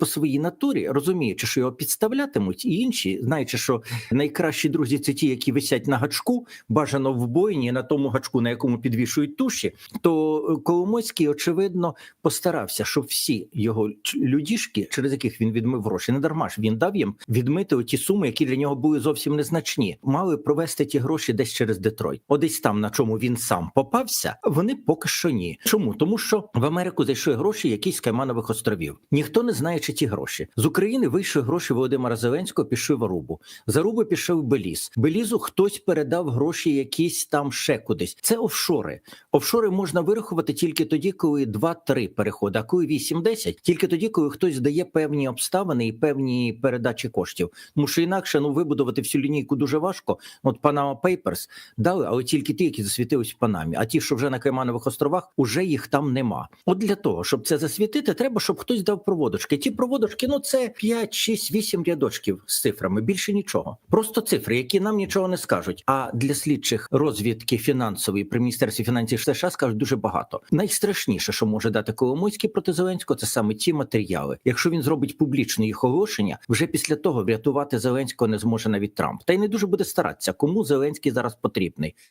по своїй натурі, розуміючи, що його підставлятимуть, і інші, знаючи, що найкращі друзі це ті, які висять на гачку, бажано в бойні на тому гачку, на якому підвішують туші, то е, Коломойський, очевидно, постарався, щоб всі його людішки, через яких він відмив гроші, не дарма ж він дав їм відмити ті суми, які для нього були зовсім незначні, мали провести ті гроші десь через Детройт. Одесь там, на чому він сам попався, вони поки що ні. Чому? Тому що в Америку зайшли гроші якісь Кайманових островів. Ніхто не знає, чи ті гроші з України вийшли гроші Володимира Зеленського, пішли в Арубу. З Аруби пішов Беліз. Белізу хтось передав гроші якісь там ще кудись. Це офшори. Офшори можна вирахувати тільки тоді, коли 2-3 переходи, а коли 8-10, тільки тоді, коли хтось дає певні обставини і певні передачі коштів. Тому що інакше ну вибудувати всю лінійку дуже важко. От Panama Papers дали, але тільки ті, які засвітились в Панамі. А ті, що вже на Кайманових островах, уже їх там нема. От для того, щоб це засвітити, треба, щоб хтось дав проводочки. Ті проводочки, ну це 5, 6, 8 рядочків з цифрами, більше нічого. Просто цифри, які нам нічого не скажуть. А для слідчих розвідки фінансової при міністерстві фінансів США скажуть дуже багато. Найстрашніше, що може дати Коломойський проти Зеленського, це саме ті матеріали. Якщо він зробить публічне їх оголошення, вже після того врятувати Зеленського не зможе навіть Трамп. Та й не дуже буде старатися, кому Зеленський зараз потрібний.